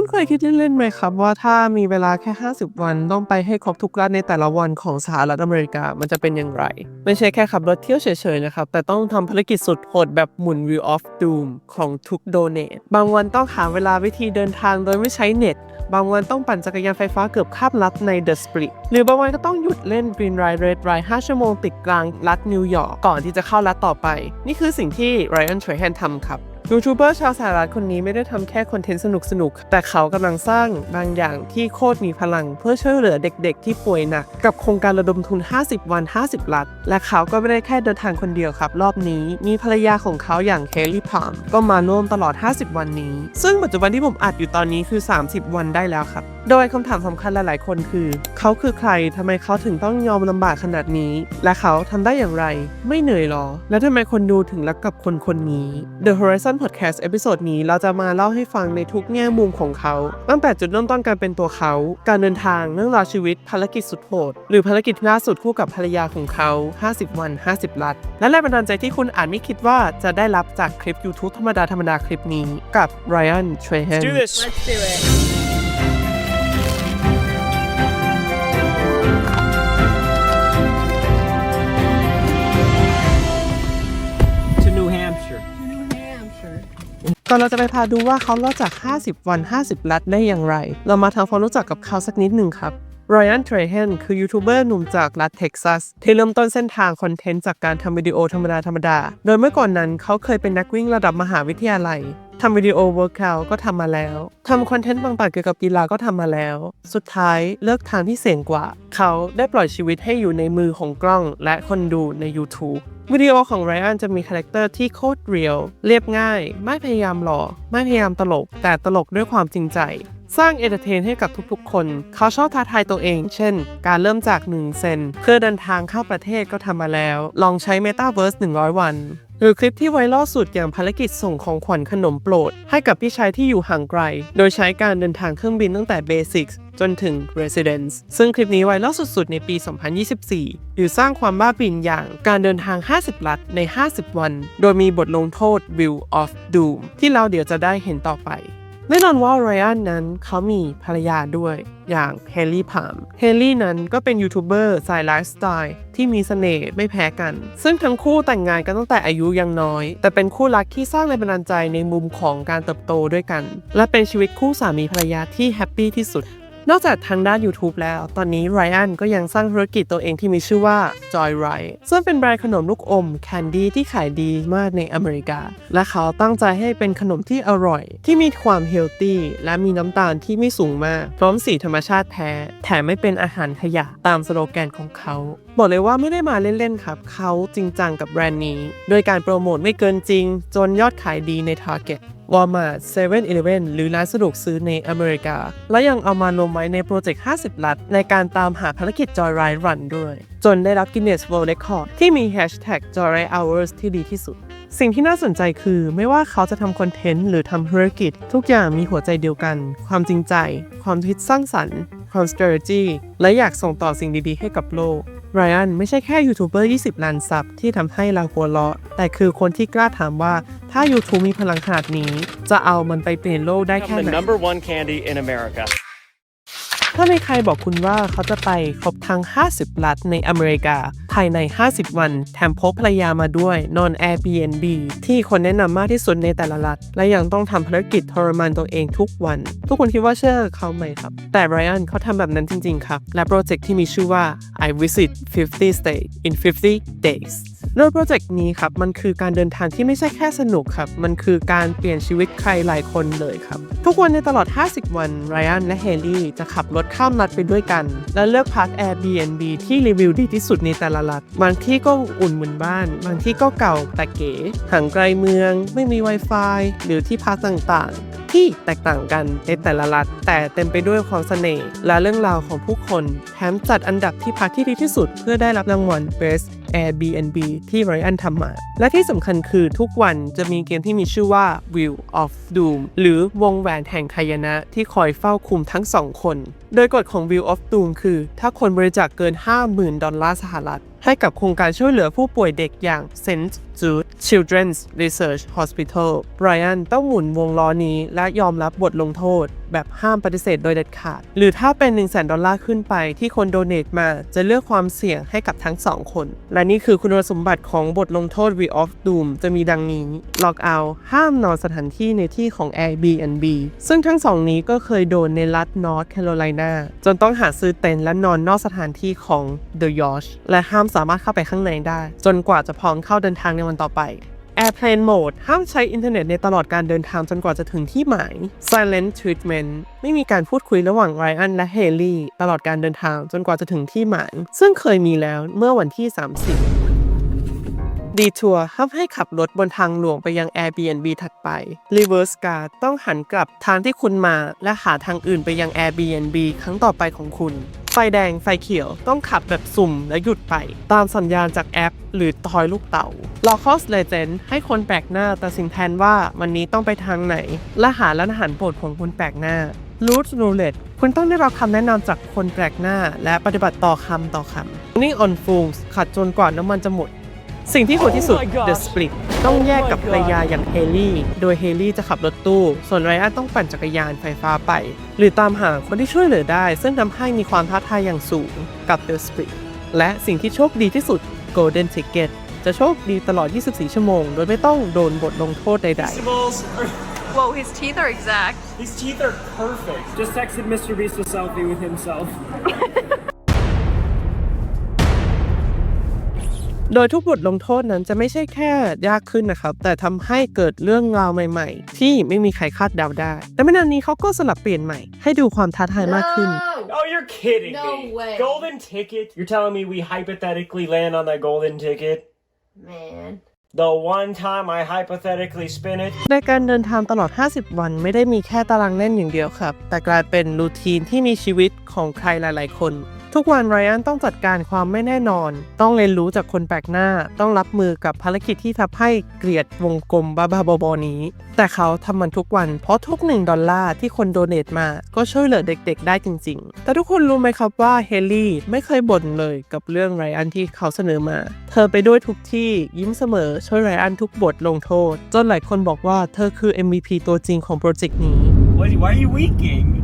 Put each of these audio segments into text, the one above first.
คุณเคยคิดเล่นๆไหมครับว่าถ้ามีเวลาแค่ 50 วันต้องไปให้ครบทุกรัฐในแต่ละวันของสหรัฐอเมริกามันจะเป็นอย่างไร ไม่ใช่แค่ขับรถเที่ยวเฉยๆนะครับ แต่ต้องทำภารกิจสุดโหดแบบหมุน Wheel of Doom ของทุกโดเน t บางวันต้องหาเวลาวิธีเดินทางโดยไม่ใช้เน็ต บางวันต้องปั่นจักรยานไฟฟ้าเกือบคาบลัดใน The Split หรือบางวันก็ต้องหยุดเล่น Green Ride Red Ride 5ชั่วโมงติดกลางรัฐนิวยอร์กก่อนที่จะเข้ารัฐต่อไป นี่คือสิ่งที่ Ryan Trahan ทำครับ ยูทูบเบอร์ชาวสหรัฐคนนี้ไม่ได้ทำแค่คอนเทนต์สนุกๆ แต่เขากำลังสร้างบางอย่างที่โคตรมีพลัง เพื่อช่วยเหลือเด็กๆ ที่ป่วยหนัก กับโครงการระดมทุน 50 วัน 50 ลัด และเขาก็ไม่ได้แค่เดินทางคนเดียวครับ รอบนี้มีภรรยาของเขาอย่างเคลลี่พามก็มาร่วมตลอด 50 วันนี้ ซึ่งปัจจุบันที่ผมอัดอยู่ตอนนี้คือ 30 วันได้แล้วครับ โดยคำถามสำคัญหลายๆ คนคือ เขาคือใครทำไมเขาถึงต้องยอมลำบากขนาดนี้ และเขาทำได้อย่างไร ไม่เหนื่อยหรอ และทำไมคนดูถึงรักกับคนคนนี้ The Horizon Podcast เอพิโซดนี้เราจะมาเล่าให้ฟังในทุกแง่มุมของเขา ตั้งแต่จุดเริ่มต้นการเป็นตัวเขา การเดินทางเรื่องราวชีวิตภารกิจสุดโหด หรือภารกิจล่าสุดคู่กับภรรยาของเขา 50 วัน 50 ลัด และแรงบันดาลใจที่คุณอาจไม่คิดว่าจะได้รับจากคลิป YouTube ธรรมดาธรรมดาคลิปนี้กับ Ryan Trahan Do this. Let's do it. ก่อนเราจะไปพาดูว่าเขารอดจาก 50 วัน 50 ลัดได้อย่างไร เรามาทำความรู้จักกับเขาสักนิดหนึ่งครับรอยันเทรเฮนคือยูทูบเบอร์หนุ่มจากรัฐเท็กซัส ที่เริ่มต้นเส้นทางคอนเทนต์จากการทำวิดีโอธรรมดาธรรมดา โดยเมื่อก่อนนั้นเขาเคยเป็นนักวิ่งระดับมหาวิทยาลัย ทำวิดีโอเวิร์กเอาก็ทำมาแล้วทำคอนเทนต์บางๆเกี่ยวกับกีฬาก็ทำมาแล้ว สุดท้ายเลือกทางที่เสี่ยงกว่า เขาได้ปล่อยชีวิตให้อยู่ในมือของกล้องและคนดูใน YouTube วิดีโอของไรอันจะมีคาแรคเตอร์ที่โคตรเรียลเรียบง่าย ไม่พยายามหล่อ ไม่พยายามตลก แต่ตลกด้วยความจริงใจ สร้างเอนเตอร์เทนให้กับทุกๆ คน เขาชอบท้าทายตัวเอง เช่น การเริ่มจาก 1 เซน เพื่อเดินทางเข้าประเทศก็ทำมาแล้ว ลองใช้ Metaverse 100 วัน หรือคลิปที่ไวรัลสุดอย่างภารกิจส่งของขวัญขนมโปรด ให้กับพี่ชายที่อยู่ห่างไกล โดยใช้การเดินทางเครื่องบินตั้งแต่เบสิกจนถึง Residence ซึ่งคลิปนี้ไวรัลสุดๆ ในปี 2024 หรือสร้างความบ้าบินอย่างการเดินทาง 50 ลัดใน 50 วัน โดยมีบทลงโทษ Will of Doom ที่เราเดี๋ยวจะได้เห็นต่อไป แน่นอนว่าไรอันนั้นเขามีภรรยาด้วยอย่างเฮลลี่พามเฮลลี่นั้นก็เป็นยูทูบเบอร์สายไลฟ์สไตล์ที่มีเสน่ห์ไม่แพ้กัน ซึ่งทั้งคู่แต่งงานกันตั้งแต่อายุยังน้อย แต่เป็นคู่รักที่สร้างแรงบันดาลใจในมุมของการเติบโตด้วยกัน และเป็นชีวิตคู่สามีภรรยาที่แฮปปี้ที่สุด นอกจากทางด้าน YouTube แล้ว ตอนนี้ไรอันก็ยังสร้างธุรกิจตัวเองที่มีชื่อว่า Joy Ride ซึ่งเป็นแบรนด์ขนมลูกอมแคนดี้ที่ขายดีมากในอเมริกา และเขาตั้งใจให้เป็นขนมที่อร่อย ที่มีความเฮลตี้และมีน้ำตาลที่ไม่สูงมาก พร้อมสีธรรมชาติแท้ แถมไม่เป็นอาหารขยะตามสโลแกนของเขา บอกเลยว่าไม่ได้มาเล่น ๆ ครับ เขาจริงจังกับแบรนด์นี้ โดยการโปรโมทไม่เกินจริง จนยอดขายดีใน Target Walmart 7-Eleven หรือร้านสะดวกซื้อในอเมริกา และยังเอามาลงไว้ในโปรเจกต์ 50 ลัด ในการตามหาภารกิจ Joyride Run ด้วย จนได้รับ Guinness World Record ที่มี Hashtag Joyride Hours ที่ดีที่สุด สิ่งที่น่าสนใจคือไม่ว่าเขาจะทำคอนเทนต์หรือทำธุรกิจ ทุกอย่างมีหัวใจเดียวกัน ความจริงใจ ความคิดสร้างสรรค์ ความ strategy และอยากส่งต่อสิ่งดีๆ ให้กับโลก ไรอันไม่ใช่แค่ยูทูบเบอร์ 20 ล้านซับที่ทำให้เราหัวเราะ แต่คือคนที่กล้าถามว่าถ้า YouTube มีพลังขนาดนี้ จะเอามันไปเปลี่ยนโลกได้แค่ไหน number one candy in America. ถ้ามีใครบอกคุณว่าเขาจะไปครบทั้ง 50ลัดในอเมริกา ภายใน 50 วัน แถมพกภรรยามาด้วย นอน Airbnb ที่คนแนะนำมากที่สุดในแต่ละรัฐ และยังต้องทำภารกิจทรมานตัวเองทุกวัน ทุกคนคิดว่าเชื่อเขาไหมครับ แต่ไรอันเขาทำแบบนั้นจริง ๆ ครับ และโปรเจกต์ที่มีชื่อว่า I visit 50 states in 50 days โดยโปรเจกต์นี้ครับ มันคือการเดินทางที่ไม่ใช่แค่สนุกครับ มันคือการเปลี่ยนชีวิตใครหลายคนเลยครับ ทุกวันในตลอด 50 วันไรอันและเฮลี่จะขับรถข้ามรัฐไปด้วยกัน และเลือกพัก Airbnb ที่รีวิวดีที่สุดในแต่ละรัฐ บางที่ก็อุ่นเหมือนบ้าน บางที่ก็เก่าแต่เก๋ห่างไกลเมือง ไม่มี Wi-Fi หรือที่พักต่างๆ ที่แตกต่างกันในแต่ละรัฐ แต่เต็มไปด้วยความเสน่ห์และเรื่องราวของผู้คนแถมจัดอันดับที่พักที่ดีที่สุดเพื่อได้รับรางวัล Best Airbnb ที่ไรอันทำมา และที่สำคัญคือทุกวันจะมีเกมที่มีชื่อว่า Wheel of Doom หรือวงแหวนแห่งคายนะที่คอยเฝ้าคุมทั้งสองคน โดยกฎของ Wheel of Doom คือ ถ้าคนบริจาคเกิน 50,000 ดอลลาร์สหรัฐให้กับโครงการช่วยเหลือผู้ป่วยเด็กอย่าง St. Jude Children's Research Hospital ไบรอันต้องหมุนวงล้อนี้และยอมรับบทลงโทษ แบบห้ามปฏิเสธโดยเด็ดขาด หรือถ้าเป็น 1 0 0 0 0แดอลลาร์ขึ้นไปที่คนโดเนตมาจะเลือกความเสี่ยงให้กับทั้งสองคน และนี่คือคุณสมบัติของบทลงโทษ V of Doom จะมีดังนี้ ล็อกเอา ห้ามนอนสถานที่ในที่ของ Airbnb ซึ่งทั้งสองนี้ก็เคยโดนในรัฐ North Carolina จนต้องหาซื้อเต็นท์และนอนนอกสถานที่ของ The Yacht และห้ามสามารถเข้าไปข้างในได้ จนกว่าจะพร้อมเข้าเดินทางในวันต่อไป Airplane Mode ห้ามใช้อินเทอร์เน็ตในตลอดการเดินทางจนกว่าจะถึงที่หมาย Silent Treatment ไม่มีการพูดคุยระหว่างไรอันและเฮลี่ตลอดการเดินทางจนกว่าจะถึงที่หมาย ซึ่งเคยมีแล้วเมื่อวันที่ 30 ดีทัวร์ห้ามให้ขับรถบนทางหลวงไปยัง Airbnb ถัดไป Reverse Guard ต้องหันกลับทางที่คุณมา และหาทางอื่นไปยัง Airbnb ครั้งต่อไปของคุณ ฟแดงไฟเขียวต้องขับแบบสุ่มและหยุดไป ตามสัญญาณจากแอป หรือทอยลูกเต่า l o c a l Legend ให้คนแปลกหน้าตัดสินแทนว่าวันนี้ต้องไปทางไหน และหาร้านอาหารโปรดของคนแปลกหน้ารูทรูเลตคุณต้องได้รับคำแนะนำจากคนแปลกหน้า และปฏิบัติต่อคำต่อคำนี่ on fools ขัดจนกว่าน้ำมันจะหมด สิ่งที่โหดที่สุด Oh my gosh The Split ต้องแยกกับ Oh my ภรรยาอย่างเฮลี่ โดยเฮลี่จะขับรถตู้ ส่วนไรอันต้องปั่นจักรยานไฟฟ้าไป หรือตามหาคนที่ช่วยเหลือได้ ซึ่งทำให้มีความท้าทายอย่างสูงกับ The Split และสิ่งที่โชคดีที่สุด Golden Ticket จะโชคดีตลอด 24 ชั่วโมง โดยไม่ต้องโดนบทลงโทษใดๆ Vegetables are- Whoa, his teeth are exact. His teeth are perfect. Just texted Mr. Beast a selfie with himself. โดยทุกบทลงโทษนั้นจะไม่ใช่แค่ยากขึ้นนะครับ แต่ทำให้เกิดเรื่องราวใหม่ ๆ ที่ไม่มีใครคาดเดาได้ แต่ไม่นานนี้เขาก็สลับเปลี่ยนใหม่ ให้ดูความท้าทายมากขึ้น No! Oh, you're kidding No me. way. Golden ticket? You're telling me we hypothetically land on that golden ticket? Man. The one time I hypothetically spin it? ในการเดินทางตลอด 50 วันไม่ได้มีแค่ตารางเล่นอย่างเดียวครับ แต่กลายเป็นรูทีนที่มีชีวิตของใครหลาย ๆ คน ทุกวันไรอันต้องจัดการความไม่แน่นอน ต้องเรียนรู้จากคนแปลกหน้า ต้องรับมือกับภารกิจที่ทำให้เกลียดวงกลมบ้าๆบอๆนี้ แต่เขาทำมันทุกวัน เพราะทุกหนึ่งดอลลาร์ที่คนโดเนตมา ก็ช่วยเหลือเด็กๆ ได้จริงๆ แต่ทุกคนรู้ไหมครับว่าเฮลี่ไม่เคยบ่นเลยกับเรื่องไรอันที่เขาเสนอมา เธอไปด้วยทุกที่ยิ้มเสมอช่วยไรอันทุกบทลงโทษ จนหลายคนบอกว่าเธอคือ MVP ตัวจริงของโปรเจกต์นี้ Why, why are you winking?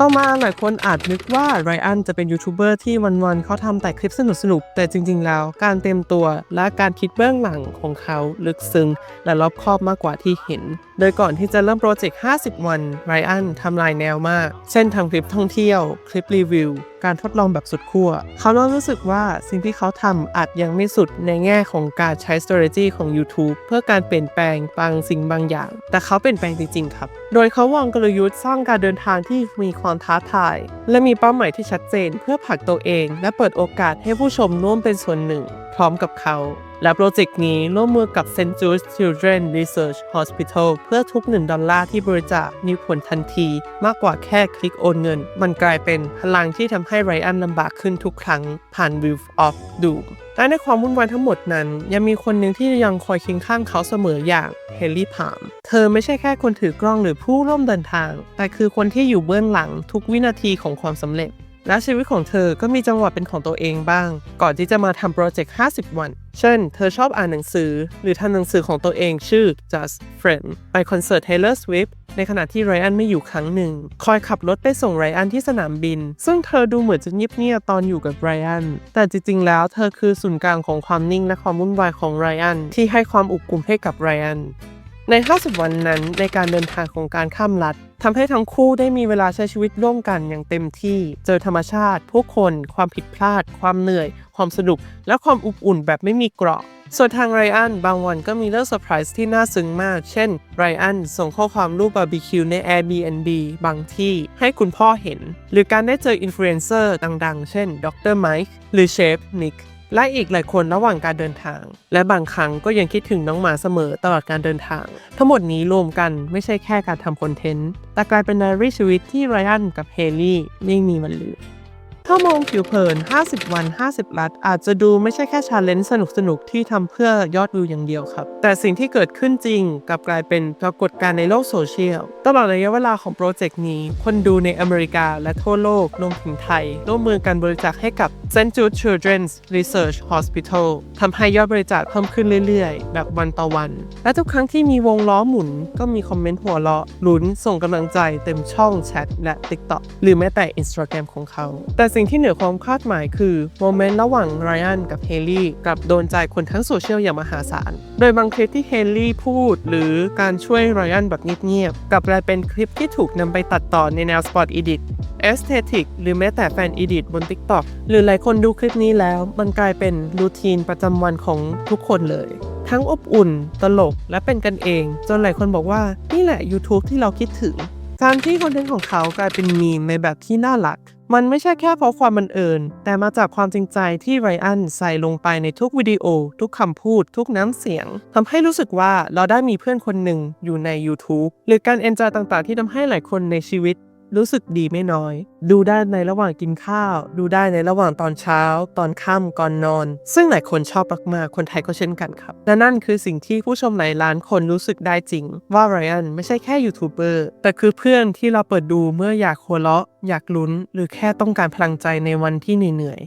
ต่อมาหลายคนอาจนึกว่าไรอันจะเป็นยูทูบเบอร์ที่วันๆเขาทำแต่คลิปสนุกๆ แต่จริงๆ แล้วการเต็มตัวและการคิดเบื้องหลังของเขาลึกซึ้งและรอบคอบมากกว่าที่เห็น โดยก่อนที่จะเริ่มโปรเจกต์ 50 วันไรอันทำลายแนวมาก เช่นทำคลิปท่องเที่ยว คลิปรีวิวการทดลองแบบสุดขั้วเขาเริ่มรู้สึกว่าสิ่งที่เขาทำอาจยังไม่สุดในแง่ของการใช้ strategy ของ YouTube เพื่อการเปลี่ยนแปลงบางสิ่งบางอย่าง แต่เขาเปลี่ยนแปลงจริงๆครับ โดยเขาวางกลยุทธ์สร้างการเดินทางที่มีความท้าทาย และมีเป้าหมายที่ชัดเจน เพื่อผลักตัวเอง และเปิดโอกาสให้ผู้ชมร่วมเป็นส่วนหนึ่ง พร้อมกับเขา และโปรเจกต์นี้ร่วมมือกับ St. Jude Children Research Hospital เพื่อทุก 1 ดอลลาร์ที่บริจาคมีผลทันที มากกว่าแค่คลิกโอนเงิน มันกลายเป็นพลังที่ทำให้ไรอันลำบากขึ้นทุกครั้งผ่าน Wheel of Doom และในความวุ่นวายทั้งหมดนั้น ยังมีคนหนึ่งที่ยังคอยเคียงข้างเขาเสมออย่างเฮลลี่พาม เธอไม่ใช่แค่คนถือกล้องหรือผู้ร่วมเดินทาง แต่คือคนที่อยู่เบื้องหลังทุกวินาทีของความสำเร็จ และชีวิตของเธอก็มีจังหวะเป็นของตัวเองบ้าง ก่อนที่จะมาทำโปรเจกต์ 50 วัน เช่น เธอชอบอ่านหนังสือ หรือทำหนังสือของตัวเองชื่อ Just Friend ไปคอนเสิร์ต Taylor Swift ในขณะที่ไรอันไม่อยู่ครั้งหนึ่ง คอยขับรถไปส่งไรอันที่สนามบิน ซึ่งเธอดูเหมือนจะเงียบๆตอนอยู่กับไรอัน แต่จริงๆ แล้วเธอคือศูนย์กลางของความนิ่งและความวุ่นวายของไรอันที่ให้ความอบอุ่นให้กับไรอันใน 50 วันนั้นในการเดินทางของการข้ามลัด ทำให้ทั้งคู่ได้มีเวลาใช้ชีวิตร่วมกันอย่างเต็มที่ เจอธรรมชาติ ผู้คน ความผิดพลาด ความเหนื่อย ความสนุก และความอบอุ่นแบบไม่มีเกราะ ส่วนทางไรอันบางวันก็มีเรื่องเซอร์ไพรส์ที่น่าซึ้งมาก เช่นไรอันส่งข้อความรูปบาร์บีคิวใน Airbnb บางที่ให้คุณพ่อเห็น หรือการได้เจออินฟลูเอนเซอร์ดังๆ เช่น ดรไมค์ หรือเชฟนิก และอีกหลายคนระหว่างการเดินทาง และบางครั้งก็ยังคิดถึงน้องหมาเสมอตลอดการเดินทาง ทั้งหมดนี้รวมกันไม่ใช่แค่การทำคอนเทนต์แต่กลายเป็นไดอารี่ชีวิตที่ไรอันกับเฮลี่ไม่มีวันลืม ถ้ามองผิวเผิน 50 วัน 50 ลัด อาจจะดูไม่ใช่แค่ชาเลนจ์สนุกๆ ที่ทำเพื่อยอดวิวอย่างเดียวครับ แต่สิ่งที่เกิดขึ้นจริงกลับกลายเป็นปรากฏการณ์ในโลกโซเชียล ตลอดระยะเวลาของโปรเจกต์นี้ คนดูในอเมริกาและทั่วโลกรวมถึงไทย ร่วมมือกันบริจาคให้กับ St. Jude Children's Research Hospital ทำให้ยอดบริจาคเพิ่มขึ้นเรื่อยๆ แบบวันต่อวัน และทุกครั้งที่มีวงล้อหมุน ก็มีคอมเมนต์หัวเราะลุ้นส่งกำลังใจเต็มช่องแชทและ TikTok หรือแม้แต่ Instagram ของเขาแต่สิ่งที่เหนือความคาดหมายคือโมเมนต์ระหว่างไรอันกับเฮลี่กลับโดนใจคนทั้งโซเชียลอย่างมหาศาล โดยบางคลิปที่เฮลี่พูด หรือการช่วยไรอันแบบเงียบๆกลับกลายเป็นคลิปที่ถูกนำไปตัดต่อในแนวสปอตอีดิทเอสเทติกหรือแม้แต่แฟนอีดิทบน TikTok หรือหลายคนดูคลิปนี้แล้ว มันกลายเป็นรูทีนประจำวันของทุกคนเลย ทั้งอบอุ่น ตลกและเป็นกันเอง จนหลายคนบอกว่า นี่แหละ YouTube ที่เราคิดถึง การที่คอนเทนต์ของเขากลายเป็นมีมในแบบที่น่ารัก มันไม่ใช่แค่เพราะความบังเอิญ แต่มาจากความจริงใจที่ไรอันใส่ลงไปในทุกวิดีโอ ทุกคำพูด ทุกน้ำเสียงทำให้รู้สึกว่าเราได้มีเพื่อนคนหนึ่งอยู่ใน YouTube หรือการเอนจอยต่างๆ ที่ทำให้หลายคนในชีวิต รู้สึกดีไม่น้อย ดูได้ในระหว่างกินข้าว ดูได้ในระหว่างตอนเช้า ตอนค่ำก่อนนอน ซึ่งหลายคนชอบมากๆคนไทยก็เช่นกันครับและนั่นคือสิ่งที่ผู้ชมหลายล้านคนรู้สึกได้จริง ว่าไรอันไม่ใช่แค่ยูทูบเบอร์แต่คือเพื่อนที่เราเปิดดูเมื่ออยากหัวเราะ อยากลุ้น หรือแค่ต้องการพลังใจในวันที่เหนื่อย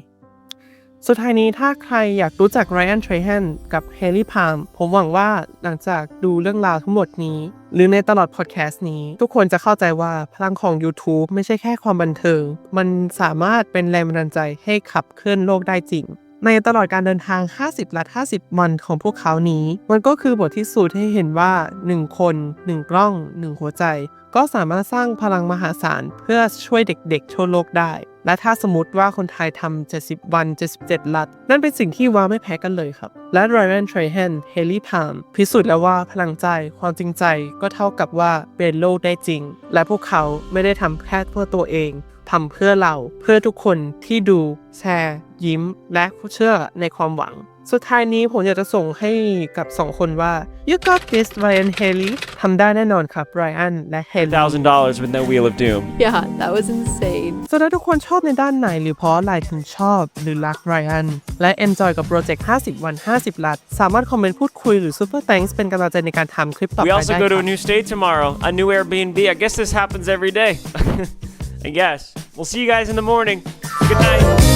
สุดท้ายนี้ถ้าใครอยากรู้จักไรอันเทร h ฮนกับเฮลี่พามผมหวังว่าหลังจากดูเรื่องราวทั้งหมดนี้ หรือในตลอดพอดแคสต์นี้ ทุกคนจะเข้าใจว่าพลังของ YouTube ไม่ใช่แค่ความบันเทิง มันสามารถเป็นแรงบันดาลใจให้ขับเคลื่อนโลกได้จริง ในตลอดการเดินทาง 50 ลัด 50วันของพวกเขานี้ มันก็คือบทที่สูตรให้เห็นว่า 1 คน 1 กล้อง 1 หัวใจ ก็สามารถสร้างพลังมหาศาลเพื่อช่วยเด็กๆทั่วโลกได้ และถ้าสมมติว่าคนไทยทำ 70 วัน 77 ลัด นั่นเป็นสิ่งที่ว้าไม่แพ้กันเลยครับ และไรอันเทรเฮนเฮลี่พามพิสูจน์แล้วว่าพลังใจ ความจริงใจก็เท่ากับว่าเป็นโลกได้จริง และพวกเขาไม่ได้ทำแค่เพื่อตัวเองทำเพื่อเราเพื่อทุกคนที่ดู แชร์ ยิ้ม และเชื่อในความหวัง สุดท้ายนี้ผมอยากจะส่งให้กับ 2 คนว่า you got this Ryan Haley ทำได้แน่นอนครับ Ryan และ Haley Thousand dollars with no wheel of doom. Yeah, that was insane. ส่วนถ้าทุกคนชอบในด้านไหนหรือเพราะอะไรถึงชอบหรือรัก Ryan และ enjoy กับโปรเจกต์50 วัน 50 ลัด สามารถคอมเมนต์พูดคุยหรือ super thanks เป็นกำลังใจในการทำคลิปต่อไป We ได้ also ค go รั to บ a new state tomorrow, a new Airbnb. I guess this happens every day. I guess. We'll see you guys in the morning. Good night.